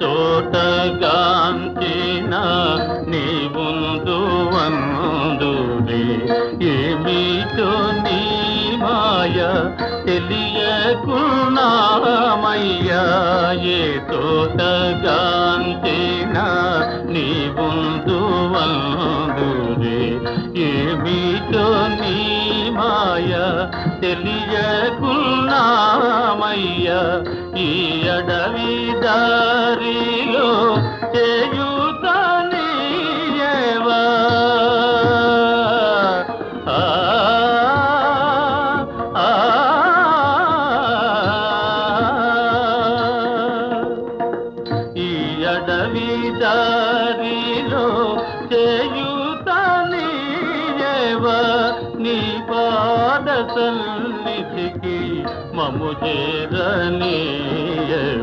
చోటగాంచిన నీవుందు వందురే ఏమిటో నీ మాయ తెలియకున్నామయ్యా ఏ తోటగాంచిన నీవుందు వందురే ఏమిటో నీ మాయ తెలియకున్నామయ్యా ఈ అడవి దారిలో చేయుతనీయవా ఆ, ఆ, ఈ అడవి దారిలో చేయుతనీయవ నీ పాద సన్నిధికి మము చేరనే